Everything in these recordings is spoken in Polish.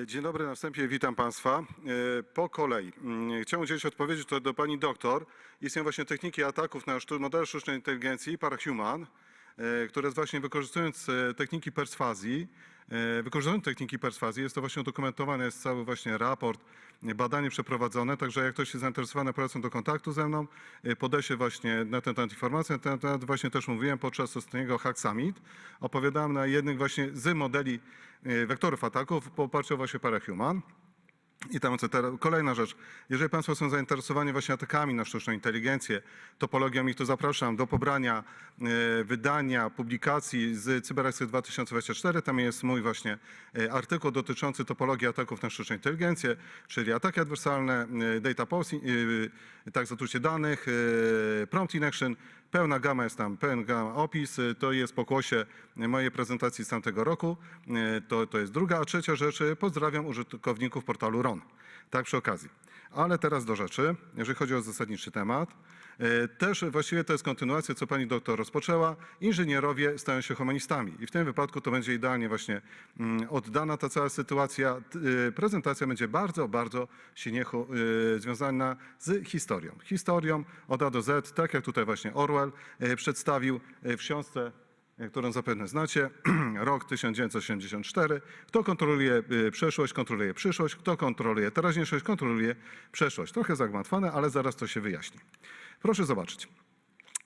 E, Dzień dobry, na wstępie witam Państwa. E, Po kolei mm, chciałem udzielić odpowiedzi to do Pani doktor. Istnieją właśnie techniki ataków na modele sztucznej inteligencji, Parahuman, które właśnie wykorzystując e, techniki perswazji, e, wykorzystując techniki perswazji, jest to właśnie udokumentowane, jest cały właśnie raport, e, badanie przeprowadzone, także jak ktoś jest zainteresowany, polecam do kontaktu ze mną, e, podesie właśnie na ten temat informacje, na ten temat właśnie też mówiłem podczas ostatniego Hack Summit, opowiadałem na jednych właśnie z modeli e, wektorów ataków w oparciu o właśnie Parahuman. I tam kolejna rzecz. Jeżeli Państwo są zainteresowani właśnie atakami na sztuczną inteligencję, topologią ich, to zapraszam do pobrania e, wydania, publikacji z CyberAksy 2024. Tam jest mój właśnie e, artykuł dotyczący topologii ataków na sztuczną inteligencję, czyli ataki adwersalne, e, data posting, tak zatrucie danych, prompt injection, Pełna gama jest tam, pełna gama opis, y, to jest pokłosie mojej prezentacji z tamtego roku. Y, To, to jest druga, a trzecia rzecz, pozdrawiam użytkowników portalu RON. Tak przy okazji. Ale teraz do rzeczy, jeżeli chodzi o zasadniczy temat. Y, Też właściwie to jest kontynuacja, co pani doktor rozpoczęła. Inżynierowie stają się humanistami i w tym wypadku to będzie idealnie właśnie mm, oddana ta cała sytuacja. Y, Prezentacja będzie bardzo, bardzo silnie y, związana z historią. Historią od A do Z, tak jak tutaj właśnie Orwell przedstawił w książce którą zapewne znacie, rok 1984. Kto kontroluje y, przeszłość, kontroluje przyszłość. Kto kontroluje teraźniejszość, kontroluje przeszłość. Trochę zagmatwane, ale zaraz to się wyjaśni. Proszę zobaczyć,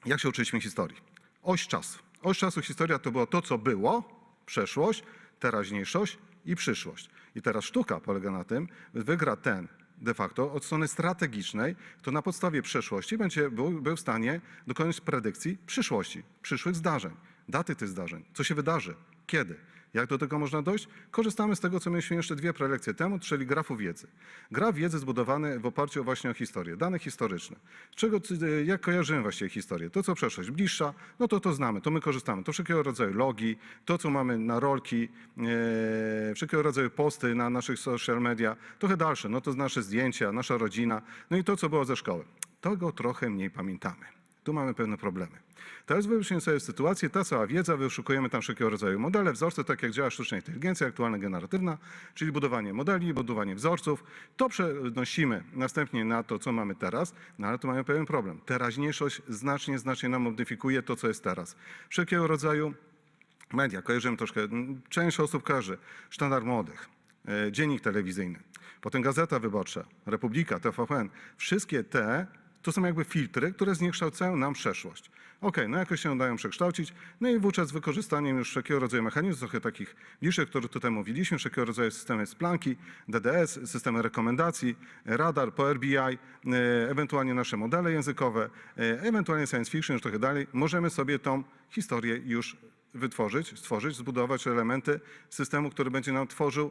jak się uczyliśmy historii. Oś czasu. Oś czasu historia to było to, co było, przeszłość, teraźniejszość i przyszłość. I teraz sztuka polega na tym, wygra ten de facto od strony strategicznej, to na podstawie przeszłości będzie był, był w stanie dokonać predykcji przyszłości, przyszłych zdarzeń, daty tych zdarzeń, co się wydarzy, kiedy. Jak do tego można dojść? Korzystamy z tego, co mieliśmy jeszcze dwie prelekcje temu, czyli grafu wiedzy. Graf wiedzy zbudowany w oparciu właśnie o historię, dane historyczne. Czego, jak kojarzymy właściwie historię? To, co przeszłość bliższa, no to to znamy, to my korzystamy. To wszelkiego rodzaju logi, to, co mamy na rolki, e, wszelkiego rodzaju posty na naszych social media, trochę dalsze, no to nasze zdjęcia, nasza rodzina, no i to, co było ze szkoły. Tego trochę mniej pamiętamy. Tu mamy pewne problemy. Teraz wyobraźmy sobie sytuację, ta cała wiedza, wyszukujemy tam wszelkiego rodzaju modele, wzorce, tak jak działa sztuczna inteligencja aktualna generatywna, czyli budowanie modeli, budowanie wzorców. To przenosimy następnie na to, co mamy teraz, no ale tu mamy pewien problem. Teraźniejszość znacznie, znacznie nam modyfikuje to, co jest teraz. Wszelkiego rodzaju media, kojarzymy troszkę, część osób kojarzy, sztandar młodych, e, dziennik telewizyjny, potem Gazeta Wyborcza, Republika, TVN. Wszystkie te to są jakby filtry, które zniekształcają nam przeszłość. Okej, no jakoś się dają przekształcić, no i wówczas z wykorzystaniem już wszelkiego rodzaju mechanizmów, trochę takich o których tutaj mówiliśmy, wszelkiego rodzaju systemy splanki, DDS, systemy rekomendacji, radar, Power BI, e, ewentualnie nasze modele językowe, e, ewentualnie science fiction, już trochę dalej, możemy sobie tą historię już wytworzyć, stworzyć, zbudować elementy systemu, który będzie nam tworzył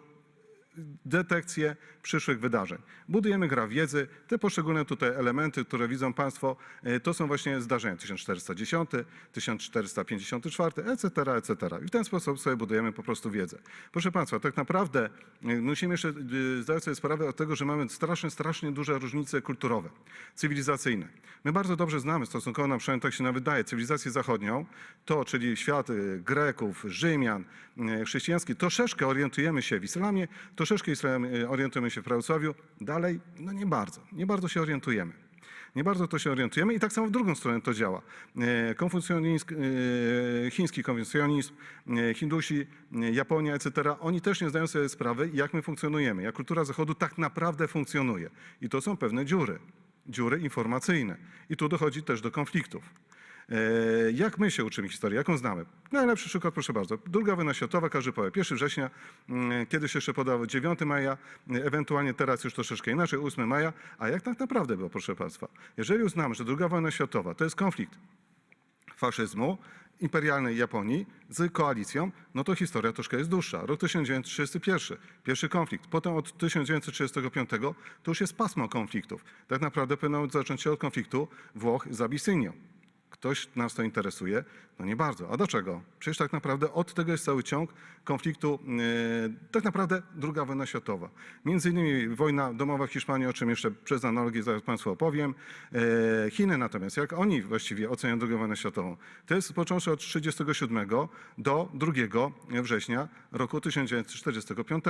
detekcję przyszłych wydarzeń. Budujemy gra wiedzy. Te poszczególne tutaj elementy, które widzą Państwo, e, to są właśnie zdarzenia 1410, 1454, etc., etc. I w ten sposób sobie budujemy po prostu wiedzę. Proszę Państwa, tak naprawdę e, musimy jeszcze e, zdać sobie sprawę od tego, że mamy strasznie, strasznie duże różnice kulturowe, cywilizacyjne. My bardzo dobrze znamy, stosunkowo nam przynajmniej tak się nam wydaje, cywilizację zachodnią, to czyli świat Greków, Rzymian, chrześcijański, troszeczkę orientujemy się w islamie, troszeczkę e, orientujemy się w prawosławiu, dalej no nie bardzo, nie bardzo się orientujemy. Nie bardzo to się orientujemy i tak samo w drugą stronę to działa. E, Konfucjonizm, e, chiński konfucjonizm, Hindusi, Japonia, etc. Oni też nie zdają sobie sprawy, jak my funkcjonujemy, jak kultura Zachodu tak naprawdę funkcjonuje. I to są pewne dziury, dziury informacyjne. I tu dochodzi też do konfliktów. E, Jak my się uczymy historii? Jaką znamy? Najlepszy przykład, proszę bardzo. Druga wojna światowa, każdy powie. 1 września, mm, kiedyś jeszcze podawał 9 maja, ewentualnie teraz już troszeczkę inaczej, 8 maja. A jak tak naprawdę było, proszę Państwa? Jeżeli uznamy, że druga wojna światowa to jest konflikt faszyzmu, imperialnej Japonii z koalicją, no to historia troszkę jest dłuższa. Rok 1931, pierwszy konflikt. Potem od 1935 to już jest pasmo konfliktów. Tak naprawdę powinno zacząć się od konfliktu Włoch z Abisynią. Ktoś nas to interesuje? No nie bardzo. A dlaczego? Przecież tak naprawdę od tego jest cały ciąg konfliktu, e, tak naprawdę druga wojna światowa. Między innymi wojna domowa w Hiszpanii, o czym jeszcze przez analogię zaraz Państwu opowiem. E, Chiny natomiast, jak oni właściwie oceniają drugą wojnę światową? To jest począwszy od 1937 do 2 września roku 1945.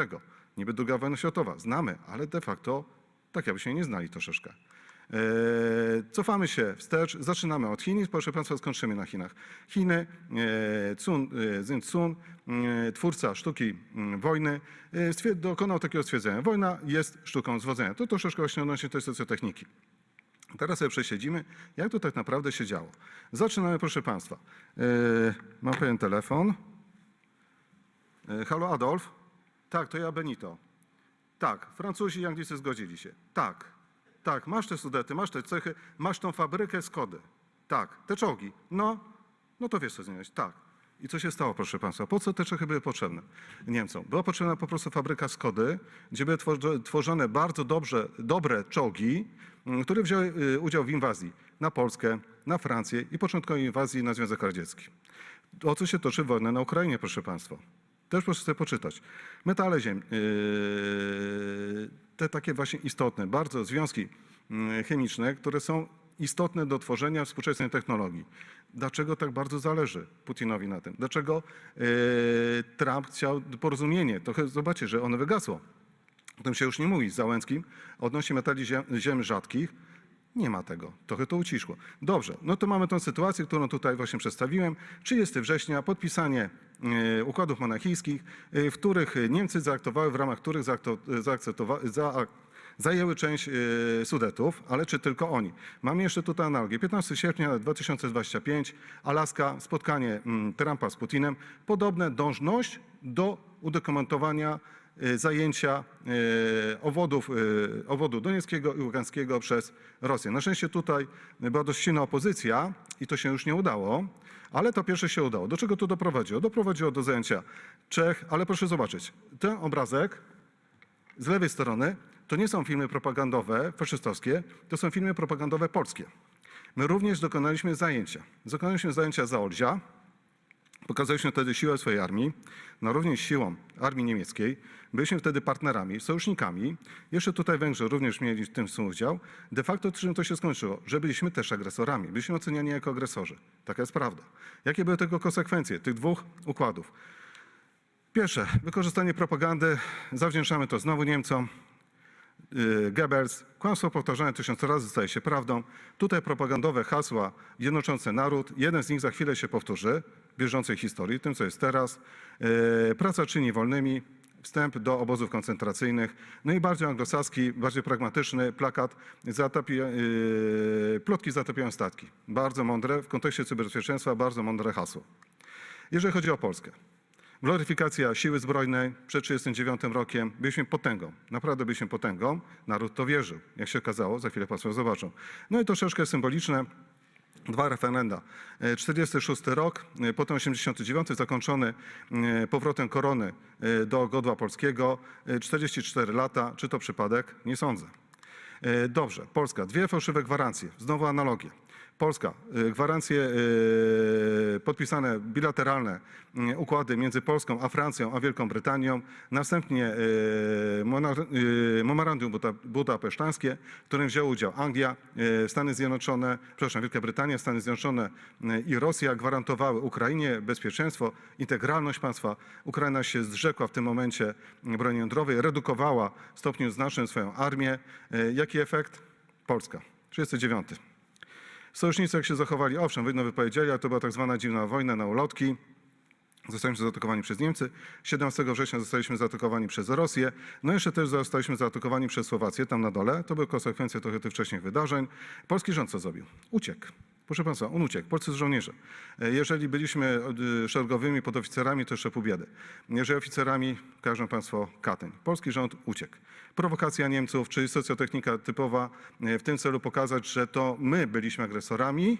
niby druga wojna światowa. Znamy, ale de facto tak jakbyśmy nie znali troszeczkę. E, Cofamy się wstecz, zaczynamy od Chin proszę Państwa skończymy na Chinach. Chiny, e, e, Zin Sun, twórca sztuki mm, wojny, dokonał takiego stwierdzenia. Wojna jest sztuką zwodzenia. To troszeczkę właśnie odnośnie tej socjotechniki. Teraz sobie przesiedzimy, jak to tak naprawdę się działo. Zaczynamy, proszę Państwa. Mam pewien telefon. Halo Adolf? Tak, to ja Benito. Tak, Francuzi i Anglicy zgodzili się. Tak, tak, masz te sudety, masz te cechy, masz tą fabrykę Skody. Tak, te czołgi. No, no to wiesz co zmieniać. Tak. I co się stało, proszę Państwa? Po co te Czechy były potrzebne Niemcom? Była potrzebna po prostu fabryka Skody, gdzie były tworzo- tworzone bardzo dobrze, dobre czołgi, m, które wzięły y, udział w inwazji na Polskę, na Francję i początkowej inwazji na Związek Radziecki. O co się toczy wojna na Ukrainie, proszę Państwa? Też proszę sobie poczytać. Metale ziem, yy, te takie właśnie istotne, bardzo związki yy, chemiczne, które są istotne do tworzenia współczesnej technologii. Dlaczego tak bardzo zależy Putinowi na tym? Dlaczego yy, Trump chciał porozumienie? Trochę zobaczcie, że ono wygasło. O tym się już nie mówi z Załęckim odnośnie metali ziem, ziem rzadkich. Nie ma tego. Trochę to uciszło. Dobrze, no to mamy tę sytuację, którą tutaj właśnie przedstawiłem. 30 września podpisanie e, układów monachijskich, e, w których Niemcy zaaktowały, w ramach których zaakto, zaakceptowa- za, zajęły część e, Sudetów, ale czy tylko oni? Mamy jeszcze tutaj analogię. 15 sierpnia 2025, Alaska, spotkanie mm, Trumpa z Putinem. Podobne dążność do udokumentowania e, zajęcia e, obwodów, e, obwodu donieckiego i ługańskiego przez Rosję. Na szczęście tutaj była dość silna opozycja i to się już nie udało, ale to pierwsze się udało. Do czego to doprowadziło? Doprowadziło do zajęcia Czech, ale proszę zobaczyć, ten obrazek z lewej strony to nie są filmy propagandowe faszystowskie, to są filmy propagandowe polskie. My również dokonaliśmy zajęcia. Dokonaliśmy zajęcia za Olzia, Pokazaliśmy wtedy siłę swojej armii, no również siłą armii niemieckiej. Byliśmy wtedy partnerami, sojusznikami. Jeszcze tutaj Węgrzy również mieli w tym udział. De facto czym to się skończyło? Że byliśmy też agresorami. Byliśmy oceniani jako agresorzy. Taka jest prawda. Jakie były tego konsekwencje tych dwóch układów? Pierwsze, wykorzystanie propagandy. Zawdzięczamy to znowu Niemcom. Yy, Goebbels, kłamstwo powtarzane tysiąc razy staje się prawdą. Tutaj propagandowe hasła jednoczące naród. Jeden z nich za chwilę się powtórzy bieżącej historii, tym co jest teraz. Yy, Praca czyni wolnymi, wstęp do obozów koncentracyjnych. No i bardziej anglosaski, bardziej pragmatyczny plakat zatopi, yy, plotki zatopiają statki. Bardzo mądre, w kontekście cyberbezpieczeństwa bardzo mądre hasło. Jeżeli chodzi o Polskę. Gloryfikacja siły zbrojnej przed 1939 rokiem. Byliśmy potęgą. Naprawdę byliśmy potęgą. Naród to wierzył. Jak się okazało, za chwilę Państwo zobaczą. No i troszeczkę symboliczne. Dwa referenda. E, 46 rok, e, potem 89 zakończony e, powrotem korony e, do godła polskiego. E, 44 lata. Czy to przypadek? Nie sądzę. E, Dobrze, Polska. Dwie fałszywe gwarancje. Znowu analogie. Polska. e, Gwarancje e, podpisane, bilateralne e, układy między Polską a Francją, a Wielką Brytanią. Następnie memorandum buda- budapesztańskie, w którym wzięły udział Anglia, Stany Zjednoczone, przepraszam, Wielka Brytania, Stany Zjednoczone i Rosja gwarantowały Ukrainie bezpieczeństwo, integralność państwa. Ukraina się zrzekła w tym momencie broni jądrowej, redukowała w stopniu znacznym swoją armię. Jaki efekt? Polska. 39. Sojusznicy jak się zachowali? Owszem, wojnę wypowiedzieli, ale to była tak zwana dziwna wojna na ulotki. Zostaliśmy zaatakowani przez Niemcy. 17 września zostaliśmy zaatakowani przez Rosję. No jeszcze też zostaliśmy zaatakowani przez Słowację, tam na dole. To były konsekwencje trochę tych wcześniejszych wydarzeń. Polski rząd co zrobił? Uciekł. Proszę Państwa, on uciekł. Polscy żołnierze. E, Jeżeli byliśmy e, szeregowymi podoficerami, to jeszcze pół biedy. Jeżeli oficerami, każą Państwo Katyń. Polski rząd uciekł. Prowokacja Niemców, czyli socjotechnika typowa, e, w tym celu pokazać, że to my byliśmy agresorami,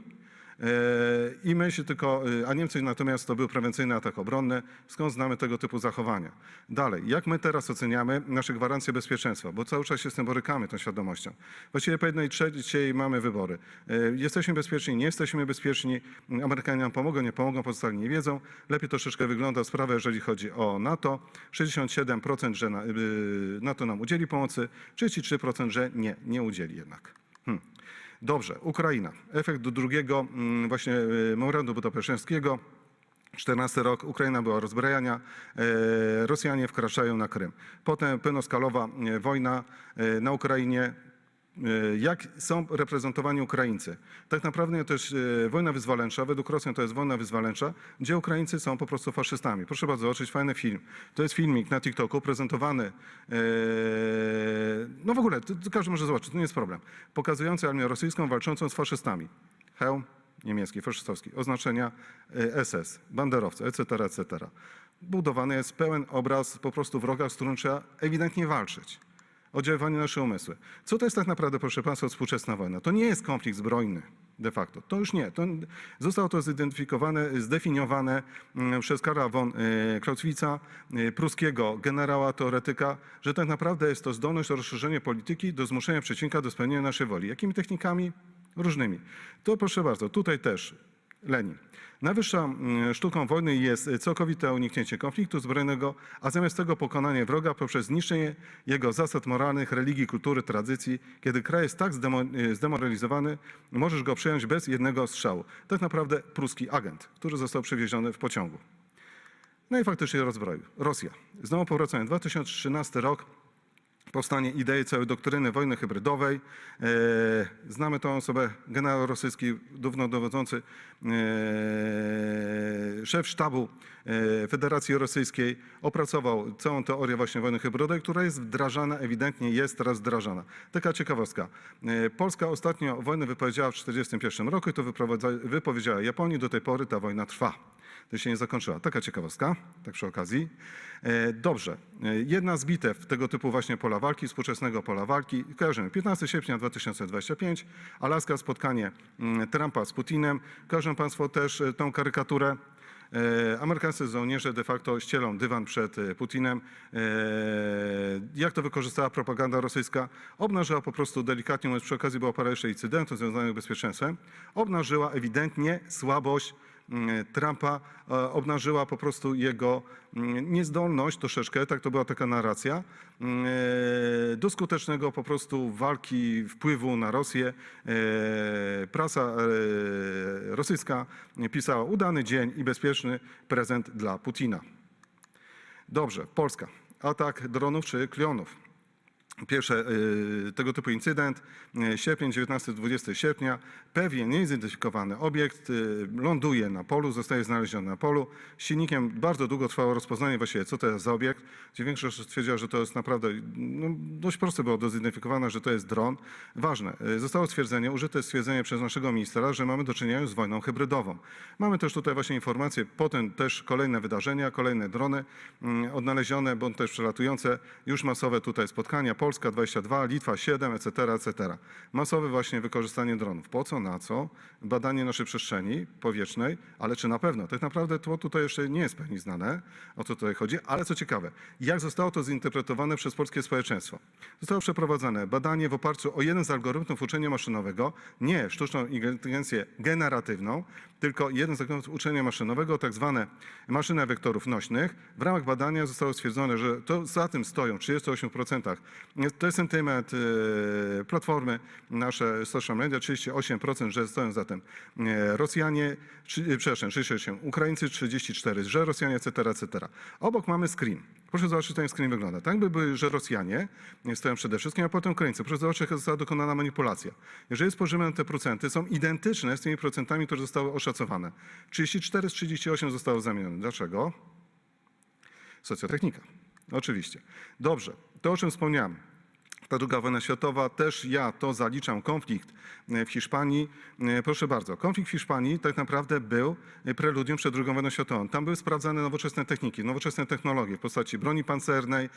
I my się tylko, e, a Niemcy natomiast to był prewencyjny atak obronny. Skąd znamy tego typu zachowania? Dalej, jak my teraz oceniamy nasze gwarancje bezpieczeństwa? Bo cały czas się z tym borykamy, tą świadomością. Właściwie po jednej trzeciej mamy wybory. E, Jesteśmy bezpieczni, nie jesteśmy bezpieczni. Amerykanie nam pomogą, nie pomogą, pozostali nie wiedzą. Lepiej troszeczkę wygląda sprawa, jeżeli chodzi o NATO. 67% że na- NATO nam udzieli pomocy, 33% że nie, nie udzieli jednak. Dobrze, Ukraina. Efekt drugiego mm, właśnie y, memorandum budapeszteńskiego. 14 rok, Ukraina była rozbrajania, e, Rosjanie wkraczają na Krym. Potem pełnoskalowa e, wojna e, na Ukrainie. E, Jak są reprezentowani Ukraińcy? Tak naprawdę jest e, wojna wyzwoleńcza, według Rosjan to jest wojna wyzwoleńcza, gdzie Ukraińcy są po prostu faszystami. Proszę bardzo, zobaczyć fajny film. To jest filmik na TikToku prezentowany, e, no w ogóle, każdy może zobaczyć, to nie jest problem, pokazujący armię rosyjską walczącą z faszystami. Hełm, niemiecki, faszystowski, oznaczenia y, SS, banderowcy, etc., etc. Budowany jest pełen obraz po prostu wroga, z którym trzeba ewidentnie walczyć. Oddziaływanie na nasze umysły. Co to jest tak naprawdę, proszę Państwa, współczesna wojna? To nie jest konflikt zbrojny de facto. To już nie. To, zostało to zidentyfikowane, zdefiniowane mm, przez Karla von y, Clausewitza, y, pruskiego generała, teoretyka, że tak naprawdę jest to zdolność do rozszerzenia polityki, do zmuszenia przeciwnika do spełnienia naszej woli. Jakimi technikami? Różnymi. To proszę bardzo, tutaj też Lenin. Najwyższą mm, sztuką wojny jest całkowite uniknięcie konfliktu zbrojnego, a zamiast tego pokonanie wroga poprzez zniszczenie jego zasad moralnych, religii, kultury, tradycji. Kiedy kraj jest tak zdemo- zdemoralizowany, możesz go przyjąć bez jednego strzału. Tak naprawdę pruski agent, który został przywieziony w pociągu. No i faktycznie rozbroił. Rosja. Znowu powracamy. 2013 rok. Powstanie idei całej doktryny wojny hybrydowej. E, znamy tą osobę, generał rosyjski, dowodzący e, szef sztabu e, Federacji Rosyjskiej, opracował całą teorię właśnie wojny hybrydowej, która jest wdrażana, ewidentnie jest teraz wdrażana. Taka ciekawostka. Polska ostatnio wojnę wypowiedziała w 1941 roku i to wypowiedziała Japonii. Do tej pory ta wojna trwa. To się nie zakończyła. Taka ciekawostka, tak przy okazji. Dobrze. Jedna z bitew tego typu właśnie pola walki, współczesnego pola walki, kojarzymy. 15 sierpnia 2025, Alaska, spotkanie mm, Trumpa z Putinem. Kojarzą Państwo też e, tą karykaturę. E, Amerykańscy żołnierze de facto ścielą dywan przed e, Putinem. Jak to wykorzystała propaganda rosyjska? Obnażyła po prostu, delikatnie mówiąc, przy okazji było parę jeszcze incydentów związanych z bezpieczeństwem, obnażyła ewidentnie słabość Trumpa, e, obnażyła po prostu jego mm, niezdolność troszeczkę, tak to była taka narracja, do skutecznego po prostu walki wpływu na Rosję. Prasa rosyjska pisała udany dzień i bezpieczny prezent dla Putina. Dobrze, Polska. Atak dronów czy klionów. Pierwszy y, tego typu incydent, y, sierpień, 19-20 sierpnia, pewien niezidentyfikowany obiekt y, ląduje na polu, zostaje znaleziony na polu. Silnikiem bardzo długo trwało rozpoznanie właściwie, co to jest za obiekt, gdzie większość stwierdziła, że to jest naprawdę, no, dość proste było do zidentyfikowania, że to jest dron. Ważne, zostało stwierdzenie, użyte stwierdzenie przez naszego ministra, że mamy do czynienia z wojną hybrydową. Mamy też tutaj właśnie informacje, potem też kolejne wydarzenia, kolejne drony mm, odnalezione, bądź też przelatujące, już masowe tutaj spotkania, Polska 22, Litwa 7, etc., etc. Masowe właśnie wykorzystanie dronów. Po co, na co? Badanie naszej przestrzeni powietrznej, ale czy na pewno? Tak naprawdę to tutaj jeszcze nie jest pewnie znane, o co tutaj chodzi, ale co ciekawe, jak zostało to zinterpretowane przez polskie społeczeństwo? Zostało przeprowadzone badanie w oparciu o jeden z algorytmów uczenia maszynowego, nie sztuczną inteligencję generatywną, tylko jeden z algorytmów uczenia maszynowego, tak zwane maszyny wektorów nośnych. W ramach badania zostało stwierdzone, że to za tym stoją w 38%. To jest sentyment e, platformy, nasze social media, 38%, że stoją za tym e, Rosjanie, trzy- przepraszam, 38, Ukraińcy 34, że Rosjanie, etc., etc. Obok mamy screen. Proszę zobaczyć, jak ten screen wygląda. Tak by były, że Rosjanie stoją przede wszystkim, a potem Ukraińcy. Proszę zobaczyć, jak została dokonana manipulacja. Jeżeli spojrzymy na te procenty, są identyczne z tymi procentami, które zostały oszacowane. 34 z 38 zostało zamienione. Dlaczego? Socjotechnika. Oczywiście. Dobrze, to o czym wspomniałem. Ta druga wojna światowa, też ja to zaliczam konflikt e, w Hiszpanii. E, Proszę bardzo, konflikt w Hiszpanii tak naprawdę był e, preludium przed II wojną światową. Tam były sprawdzane nowoczesne techniki, nowoczesne technologie w postaci broni pancernej,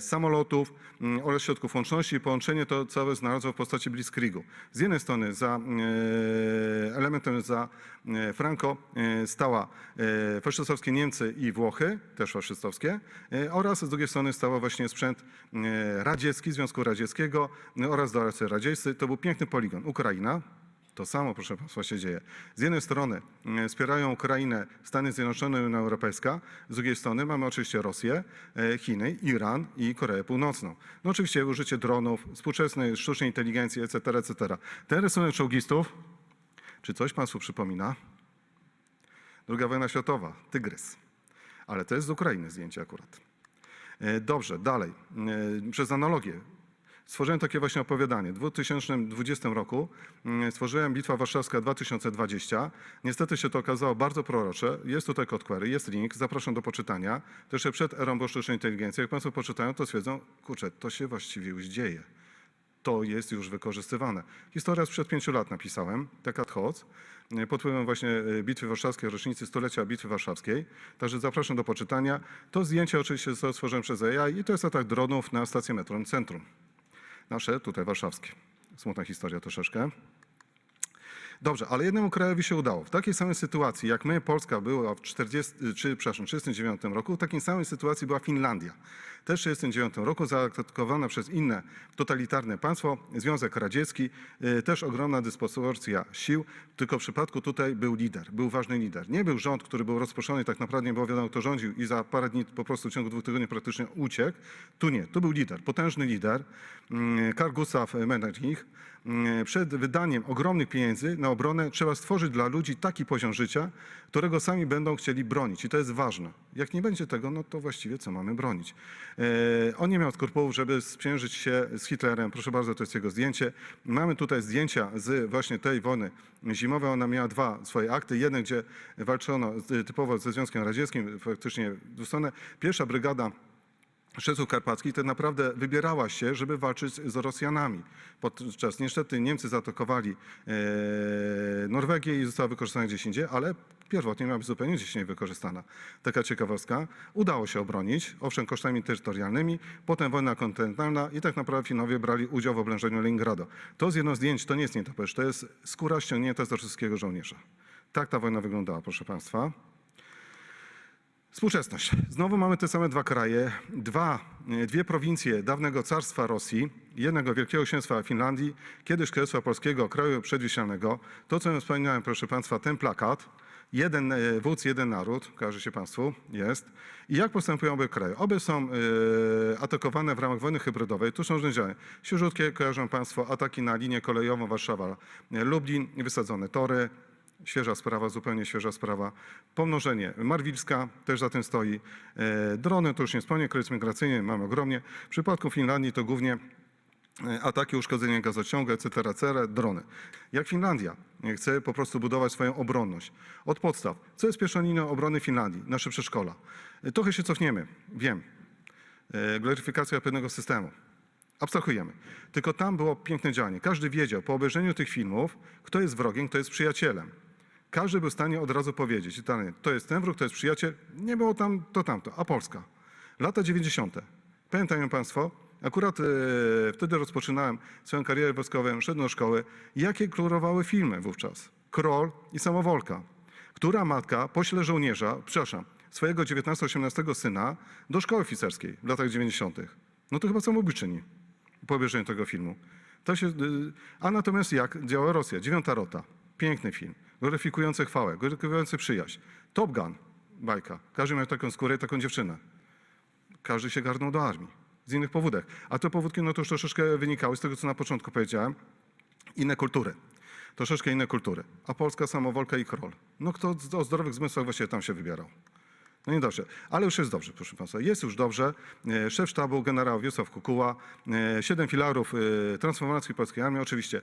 samolotów m, oraz środków łączności połączenie to całe znalazło w postaci blitzkriegu. Z jednej strony za elementem za Franco stała faszystowskie Niemcy i Włochy, też faszystowskie, oraz z drugiej strony stał właśnie sprzęt radziecki, Związku Radzieckiego oraz doradcy radzieccy. To był piękny poligon. Ukraina, to samo, proszę Państwa, się dzieje. Z jednej strony e, wspierają Ukrainę Stany Zjednoczone i Unia Europejska, z drugiej strony mamy oczywiście Rosję, e, Chiny, Iran i Koreę Północną. No oczywiście użycie dronów, współczesnej sztucznej inteligencji, etc., etc. Ten rysunek czołgistów, czy coś Państwu przypomina? Druga wojna światowa, Tygrys. Ale to jest z Ukrainy zdjęcie akurat. E, Dobrze, dalej. E, Przez analogię. Stworzyłem takie właśnie opowiadanie. W 2020 roku mm, stworzyłem Bitwa Warszawska 2020. Niestety się to okazało bardzo prorocze. Jest tutaj kod query, jest link, zapraszam do poczytania. To jeszcze przed erą sztucznej inteligencji. Jak Państwo poczytają, to stwierdzą, kurczę, to się właściwie już dzieje. To jest już wykorzystywane. Historia sprzed pięciu lat napisałem, Tekad Hoc, e, pod wpływem właśnie e, Bitwy Warszawskiej, rocznicy stulecia Bitwy Warszawskiej. Także zapraszam do poczytania. To zdjęcie oczywiście zostało stworzone przez AI i to jest atak dronów na stację metrową Centrum nasze, tutaj warszawskie. Smutna historia troszeczkę. Dobrze, ale jednemu krajowi się udało. W takiej samej sytuacji, jak my, Polska była w 40, czy, przepraszam, 39 roku, w takiej samej sytuacji była Finlandia. Też w 69 roku zaatakowana przez inne totalitarne państwo, Związek Radziecki, y, też ogromna dysproporcja sił, tylko w przypadku tutaj był lider, był ważny lider. Nie był rząd, który był rozproszony, tak naprawdę nie było wiadomo, kto rządził i za parę dni, po prostu w ciągu dwóch tygodni praktycznie uciekł. Tu nie, tu był lider, potężny lider, mm, Karl Gustav Metternich. Mm, Przed wydaniem ogromnych pieniędzy na obronę trzeba stworzyć dla ludzi taki poziom życia, którego sami będą chcieli bronić. I to jest ważne. Jak nie będzie tego, no to właściwie co mamy bronić? E, on nie miał skrupułów, żeby sprzężyć się z Hitlerem. Proszę bardzo, to jest jego zdjęcie. Mamy tutaj zdjęcia z właśnie tej wojny zimowej. Ona miała dwa swoje akty. Jeden, gdzie walczono typowo ze Związkiem Radzieckim, faktycznie dwustronne. Pierwsza brygada Szczytów Karpackich tak naprawdę wybierała się, żeby walczyć z Rosjanami. Podczas niestety Niemcy zaatakowali e, Norwegię i została wykorzystana gdzieś indziej, ale pierwotnie miała być zupełnie gdzieś indziej wykorzystana. Taka ciekawostka. Udało się obronić, owszem kosztami terytorialnymi, potem wojna kontynentalna i tak naprawdę Finowie brali udział w oblężeniu Leningradu. To z jedno zdjęć, to nie jest nietoperz, to jest skóra ściągnięta z rosyjskiego żołnierza. Tak ta wojna wyglądała, proszę Państwa. Współczesność. Znowu mamy te same dwa kraje, dwa, e, dwie prowincje dawnego carstwa Rosji, jednego Wielkiego Księstwa Finlandii, kiedyś Królestwa Polskiego, kraju przedwioślanego. To, co ja wspominałem, proszę Państwa, ten plakat, jeden e, wódz, jeden naród, kojarzy się Państwu, jest. I jak postępują obe kraje? Obie są e, atakowane w ramach wojny hybrydowej. Tu są działania. Świeżutkie, kojarzą Państwo, ataki na linię kolejową Warszawa-Lublin, wysadzone tory, Świeża sprawa, zupełnie świeża sprawa. Pomnożenie Marwilska też za tym stoi. E, drony to już nie wspomnę, kryzys migracyjny mamy ogromnie. W przypadku Finlandii to głównie e, ataki, uszkodzenie gazociągu, etc., etc., drony. Jak Finlandia chce po prostu budować swoją obronność. Od podstaw. Co jest pierwszą linią obrony Finlandii? Nasze przedszkola. E, Trochę się cofniemy, wiem. Gloryfikacja pewnego systemu. Abstrahujemy. Tylko tam było piękne działanie. Każdy wiedział po obejrzeniu tych filmów, kto jest wrogiem, kto jest przyjacielem. Każdy był w stanie od razu powiedzieć, to jest ten wróg, to jest przyjaciel, nie było tam to tamto, a Polska. Lata 90. Pamiętają Państwo, akurat e, wtedy rozpoczynałem swoją karierę wojskową, szedłem do szkoły, jakie kolorowały filmy wówczas. Kroll i Samowolka. Która matka pośle żołnierza, przepraszam, swojego 19-18 syna do szkoły oficerskiej w latach 90. No to chyba samobójczyni po obejrzeniu tego filmu. To się, y, a natomiast jak działa Rosja? Dziewiąta rota. Piękny film. Gloryfikujący chwałę, gloryfikujący przyjaźń. Top Gun, bajka. Każdy miał taką skórę taką dziewczynę. Każdy się garnął do armii. Z innych powódek. A te powódki no to już troszeczkę wynikały z tego, co na początku powiedziałem. Inne kultury. Troszeczkę inne kultury. A Polska samowolka i król. No kto o zdrowych zmysłach właściwie tam się wybierał? No niedobrze, ale już jest dobrze, proszę Państwa. Jest już dobrze. E, Szef sztabu generał Wiesław Kukuła, e, siedem filarów e, transformacji polskiej armii, oczywiście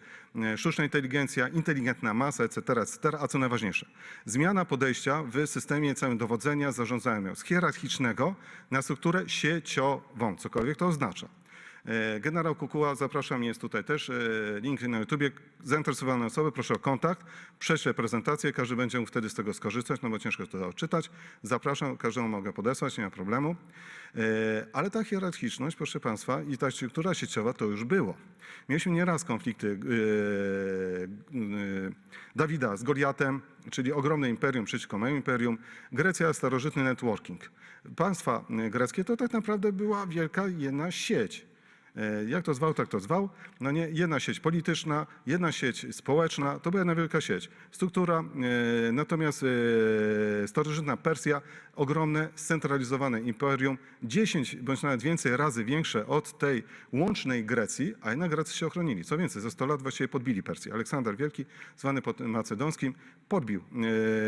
sztuczna inteligencja, inteligentna masa, etc., etc., a co najważniejsze, zmiana podejścia w systemie całym dowodzenia, zarządzania z hierarchicznego na strukturę sieciową, cokolwiek to oznacza. E, Generał Kukuła, zapraszam, jest tutaj też e, link na YouTubie. Zainteresowane osoby, proszę o kontakt, prześlę prezentację, każdy będzie mógł wtedy z tego skorzystać, no bo ciężko to odczytać. Zapraszam, każdemu mogę podesłać, nie ma problemu. E, Ale ta hierarchiczność, proszę Państwa, i ta struktura sieciowa to już było. Mieliśmy nieraz konflikty Dawida z Goliatem, czyli ogromne imperium przeciwko małemu imperium. Grecja, starożytny networking. Państwa greckie to tak naprawdę była wielka jedna sieć. E, Jak to zwał, tak to zwał. No nie, jedna sieć polityczna, jedna sieć społeczna, to była jedna wielka sieć. Struktura, e, natomiast e, starożytna Persja, ogromne, scentralizowane imperium, 10 bądź nawet więcej razy większe od tej łącznej Grecji, a jednak Grecy się ochronili. Co więcej, za 100 lat właściwie podbili Persję. Aleksander Wielki, zwany pod macedonskim, podbił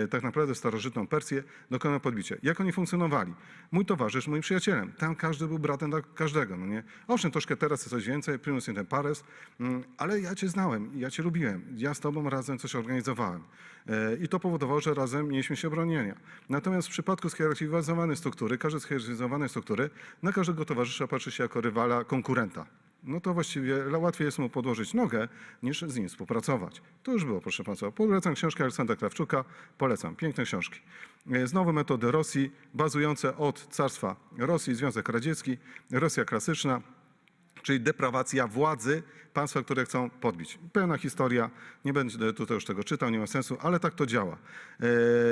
tak naprawdę starożytną Persję, dokonał podbicia. Jak oni funkcjonowali? Mój towarzysz, moim przyjacielem. Tam każdy był bratem dla każdego, no nie? Owszem, troszkę teraz coś więcej, primus inter pares, mm, ale ja cię znałem, ja cię lubiłem. Ja z tobą razem coś organizowałem. E, I to powodowało, że razem mieliśmy się bronienia. Natomiast w przypadku schierarchizowanej struktury, każdej schierarchizowanej struktury, na każdego towarzysza patrzy się jako rywala, konkurenta. No to właściwie łatwiej jest mu podłożyć nogę, niż z nim współpracować. To już było, proszę Państwa. Polecam książkę Aleksandra Krawczuka. Polecam. Piękne książki. E, Znowu metody Rosji, bazujące od carstwa Rosji, Związek Radziecki, Rosja klasyczna, czyli deprawacja władzy państwa, które chcą podbić. Pełna historia, nie będę tutaj już tego czytał, nie ma sensu, ale tak to działa.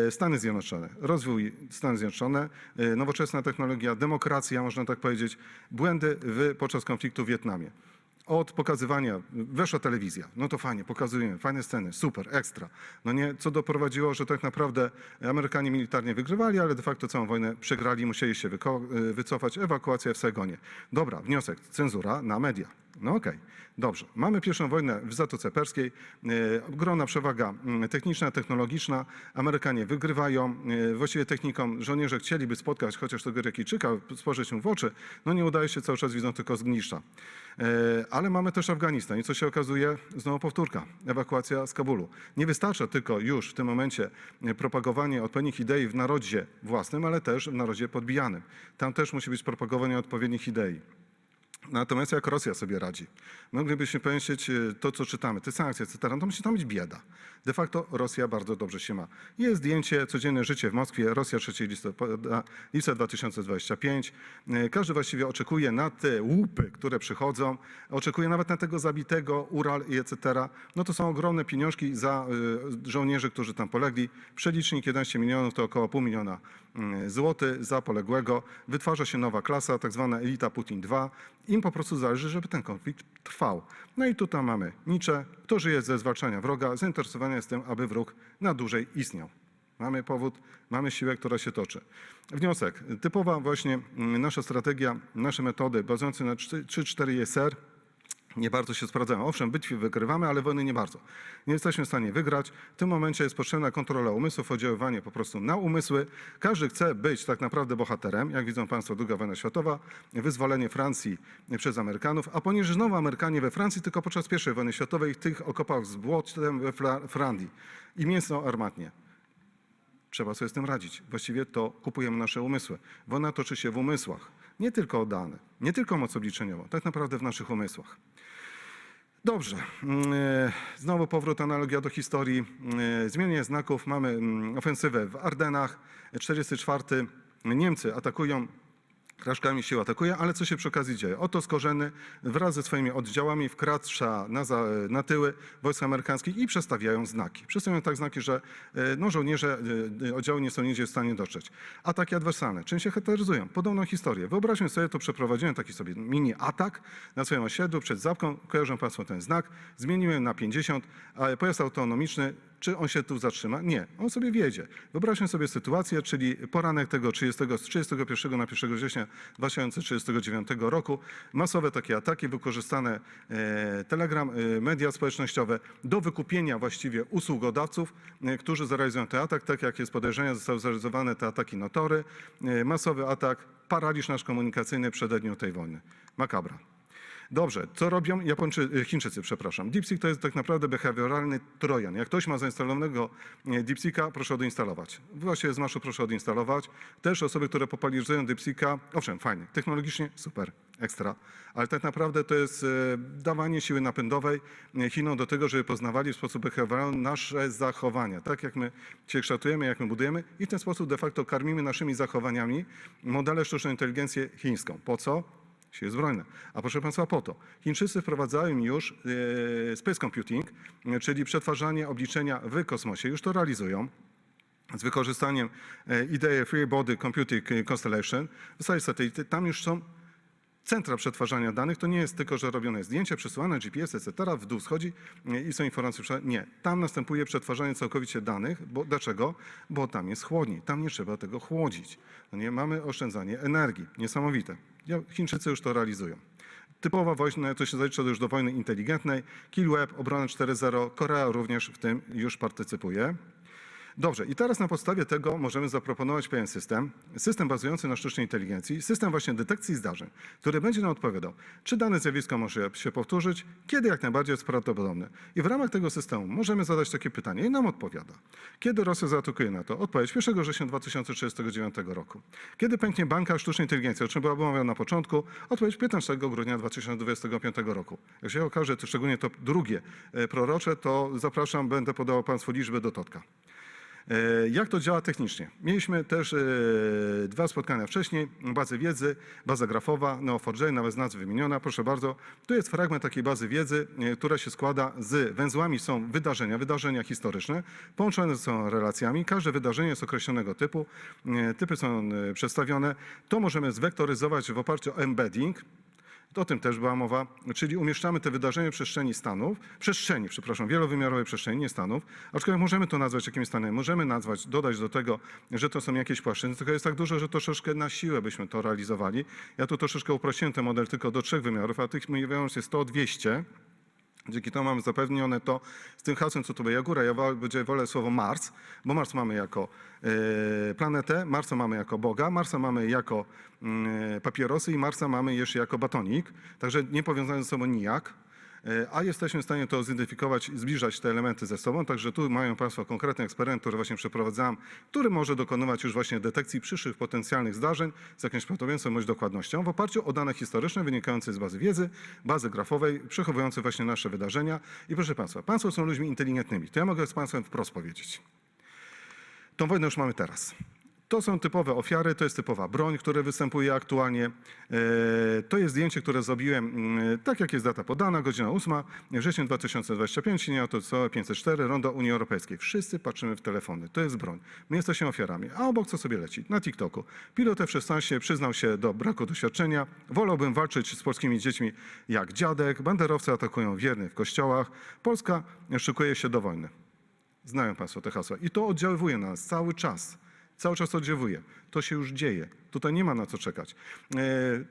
E, Stany Zjednoczone, rozwój Stany Zjednoczone, nowoczesna technologia, demokracja, można tak powiedzieć, błędy w, podczas konfliktu w Wietnamie. Od pokazywania, weszła telewizja, no to fajnie, pokazujemy, fajne sceny, super, ekstra. No nie, co doprowadziło, że tak naprawdę Amerykanie militarnie wygrywali, ale de facto całą wojnę przegrali, musieli się wycofać, ewakuacja w Saigonie. Dobra, wniosek, cenzura na media. No okej, dobrze. Mamy pierwszą wojnę w Zatoce Perskiej, e, ogromna przewaga mm, techniczna, technologiczna. Amerykanie wygrywają, e, właściwie techniką żołnierze chcieliby spotkać chociaż tego Irakijczyka, spojrzeć mu w oczy, no nie udaje się, cały czas widzą tylko zgniszcza. E, Ale mamy też Afganistan i co się okazuje, znowu powtórka, ewakuacja z Kabulu. Nie wystarcza tylko już w tym momencie propagowanie odpowiednich idei w narodzie własnym, ale też w narodzie podbijanym. Tam też musi być propagowanie odpowiednich idei. Natomiast jak Rosja sobie radzi? Moglibyśmy powiedzieć e, to, co czytamy, te sankcje, etc., no to musi tam być bieda. De facto Rosja bardzo dobrze się ma. Jest zdjęcie, codzienne życie w Moskwie, Rosja 3 listopada, lipca 2025. E, Każdy właściwie oczekuje na te łupy, które przychodzą, oczekuje nawet na tego zabitego Ural i etc. No to są ogromne pieniążki za e, żołnierzy, którzy tam polegli. Przelicznik 11 milionów to około pół miliona mm, złotych za poległego. Wytwarza się nowa klasa, tak zwana elita Putin 2. Im po prostu zależy, żeby ten konflikt trwał. No i tutaj mamy Nietzsche, kto żyje ze zwalczania wroga, zainteresowany jest tym, aby wróg na dłużej istniał. Mamy powód, mamy siłę, która się toczy. Wniosek. Typowa właśnie nasza strategia, nasze metody bazujące na 3-4 ESR nie bardzo się sprawdzają. Owszem, bitwy wygrywamy, ale wojny nie bardzo. Nie jesteśmy w stanie wygrać. W tym momencie jest potrzebna kontrola umysłów, oddziaływanie po prostu na umysły. Każdy chce być tak naprawdę bohaterem. Jak widzą Państwo, II wojna światowa, wyzwolenie Francji przez Amerykanów, a poniżej znowu Amerykanie we Francji, tylko podczas I wojny światowej tych okopach z błotem we Fla- Flandii i mięsno armatnie. Trzeba sobie z tym radzić. Właściwie to kupujemy nasze umysły. Wojna toczy się w umysłach. Nie tylko o dane, nie tylko o moc obliczeniową, tak naprawdę w naszych umysłach. Dobrze. Mm, e, Znowu powrót, analogia do historii. E, Zmienienie znaków. Mamy mm, ofensywę w Ardenach. 44. Niemcy atakują Kraszkami sił atakuje, ale co się przy okazji dzieje? Oto Skorzeny wraz ze swoimi oddziałami wkracza na, za, na tyły wojsk amerykanskich i przestawiają znaki. Przestawiają tak znaki, że e, no, żołnierze, e, oddziały nie są nigdzie w stanie dotrzeć. Ataki adwersalne. Czym się charakteryzują? Podobną historię. Wyobraźmy sobie, to przeprowadziłem taki sobie mini atak na swoim osiedlu przed Zapką. Kojarzą Państwo ten znak. Zmieniłem na 50, a pojazd autonomiczny czy on się tu zatrzyma? Nie, on sobie wiedzie. Wyobraźmy sobie sytuację, czyli poranek tego 30, z 31 na 1 września 2039 roku. Masowe takie ataki, wykorzystane e, Telegram, e, media społecznościowe do wykupienia właściwie usługodawców, e, którzy zrealizują ten atak. Tak jak jest podejrzenie, zostały zrealizowane te ataki na tory. E, masowy atak, paraliż nasz komunikacyjny przed dniu tej wojny. Makabra. Dobrze, co robią Japończy, e, Chińczycy, przepraszam. DeepSeek to jest tak naprawdę behawioralny trojan. Jak ktoś ma zainstalowanego e, DeepSeeka, proszę odinstalować. Właściwie z maszu proszę odinstalować. Też osoby, które popularizują DeepSeeka, owszem, fajnie, technologicznie super, ekstra, ale tak naprawdę to jest e, dawanie siły napędowej Chinom do tego, żeby poznawali w sposób behawioralny nasze zachowania. Tak jak my się kształtujemy, jak my budujemy i w ten sposób de facto karmimy naszymi zachowaniami modele sztucznej inteligencję chińską. Po co? Siły zbrojne. A proszę Państwa, po to. Chińczycy wprowadzają już e, space computing, e, czyli przetwarzanie obliczenia w kosmosie. Już to realizują z wykorzystaniem e, idei Free Body Computing Constellation. W zasadzie satelity, tam już są centra przetwarzania danych to nie jest tylko, że robione zdjęcie, przesyłane GPS, etc., w dół schodzi i są informacje. Nie, tam następuje przetwarzanie całkowicie danych. Bo, dlaczego? Bo tam jest chłodniej, tam nie trzeba tego chłodzić. No nie mamy oszczędzanie energii. Niesamowite. Chińczycy już to realizują. Typowa wojna to się zalicza już do wojny inteligentnej. Killweb, obrona 4.0, Korea również w tym już partycypuje. Dobrze, i teraz na podstawie tego możemy zaproponować pewien system, system bazujący na sztucznej inteligencji, system właśnie detekcji zdarzeń, który będzie nam odpowiadał, czy dane zjawisko może się powtórzyć, kiedy jak najbardziej jest prawdopodobne. I w ramach tego systemu możemy zadać takie pytanie i nam odpowiada. Kiedy Rosja zaatakuje NATO? Odpowiedź 1 września 2039 roku. Kiedy pęknie banka sztucznej inteligencji, o czym była mowa na początku? Odpowiedź 15 grudnia 2025 roku. Jak się okaże, to szczególnie to drugie e, prorocze, to zapraszam, będę podawał Państwu liczbę do Totka. E, Jak to działa technicznie? Mieliśmy też e, dwa spotkania wcześniej, bazy wiedzy, baza grafowa, Neo4j, nawet z nazwy wymieniona, proszę bardzo. Tu jest fragment takiej bazy wiedzy, e, która się składa z węzłami, są wydarzenia, wydarzenia historyczne, połączone są relacjami, każde wydarzenie jest określonego typu, e, typy są e, przedstawione, to możemy zwektoryzować w oparciu o embedding, o tym też była mowa, czyli umieszczamy te wydarzenia w przestrzeni stanów, przestrzeni, przepraszam, wielowymiarowej przestrzeni, nie stanów, aczkolwiek możemy to nazwać jakimś stanem, możemy nazwać, dodać do tego, że to są jakieś płaszczyzny, tylko jest tak dużo, że troszeczkę na siłę byśmy to realizowali. Ja tu troszeczkę uprościłem ten model tylko do trzech wymiarów, a tych wymiarów jest 100-200. Dzięki temu mamy zapewnione to z tym hasłem, co tu będzie góra. Ja będzie wolę słowo Mars, bo Mars mamy jako e, planetę, Marsa mamy jako Boga, Marsa mamy jako mm, papierosy i Marsa mamy jeszcze jako batonik. Także nie powiązane ze sobą nijak. E, A jesteśmy w stanie to zidentyfikować, zbliżać te elementy ze sobą. Także tu mają Państwo konkretny eksperyment, który właśnie przeprowadzałem, który może dokonywać już właśnie detekcji przyszłych potencjalnych zdarzeń z jakąś prawdopodobieństwem bądź dokładnością w oparciu o dane historyczne wynikające z bazy wiedzy, bazy grafowej, przechowujące właśnie nasze wydarzenia. I proszę Państwa, Państwo są ludźmi inteligentnymi. To ja mogę z Państwem wprost powiedzieć. Tą wojnę już mamy teraz. To są typowe ofiary, to jest typowa broń, która występuje aktualnie. E, To jest zdjęcie, które zrobiłem, mm, tak jak jest data podana, godzina 8, wrzesień 2025, linia autobusowa 504, Rondo Unii Europejskiej. Wszyscy patrzymy w telefony, to jest broń. My jesteśmy ofiarami. A obok co sobie leci? Na TikToku. Pilot F-16 przyznał się do braku doświadczenia. Wolałbym walczyć z polskimi dziećmi jak dziadek. Banderowcy atakują wiernych w kościołach. Polska szykuje się do wojny. Znają Państwo te hasła. I to oddziaływuje na nas cały czas. Cały czas oddziałuje. To się już dzieje. Tutaj nie ma na co czekać. E,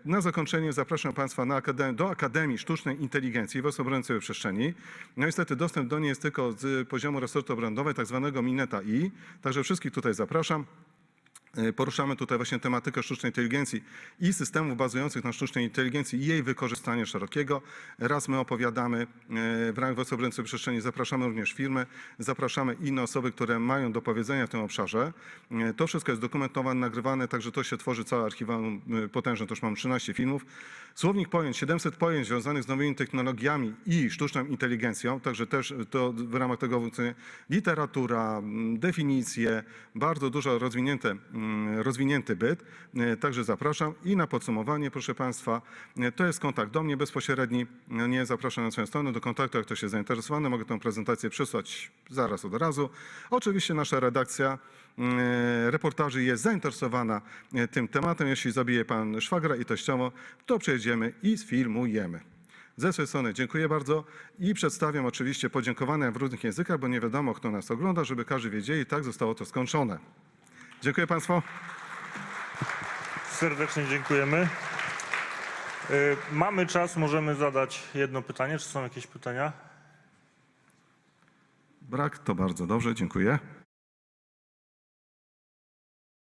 Na zakończenie zapraszam Państwa do Akademii Sztucznej Inteligencji w Osobrońcowej Przestrzeni. No niestety dostęp do niej jest tylko z poziomu resortu obrębowego, tak zwanego Mineta I. Także wszystkich tutaj zapraszam. E, Poruszamy tutaj właśnie tematykę sztucznej inteligencji i systemów bazujących na sztucznej inteligencji i jej wykorzystania szerokiego. Raz my opowiadamy e, w ramach Osobrońcy Przestrzeni, zapraszamy również firmy, zapraszamy inne osoby, które mają do powiedzenia w tym obszarze. E, To wszystko jest dokumentowane, nagrywane, także to się tworzy całe archiwum potężne, to już mam 13 filmów. Słownik pojęć, 700 pojęć związanych z nowymi technologiami i sztuczną inteligencją, także też to w ramach tego literatura, definicje, bardzo dużo rozwinięte, rozwinięty byt, E, także zapraszam. I na podsumowanie, proszę Państwa, e, to jest kontakt do mnie bezpośredni, No nie zapraszam na swoją stronę do kontaktu, jak ktoś jest zainteresowany, mogę tę prezentację przysłać zaraz od razu. Oczywiście nasza redakcja e, reportaży jest zainteresowana e, tym tematem. Jeśli zabije Pan szwagra i teściowo, to przyjedziemy i sfilmujemy. Ze swojej strony dziękuję bardzo i przedstawiam oczywiście podziękowania w różnych językach, bo nie wiadomo, kto nas ogląda, żeby każdy wiedział i tak zostało to skończone. Dziękuję Państwu. Serdecznie dziękujemy. Y, Mamy czas, możemy zadać jedno pytanie. Czy są jakieś pytania? Brak to bardzo dobrze, dziękuję.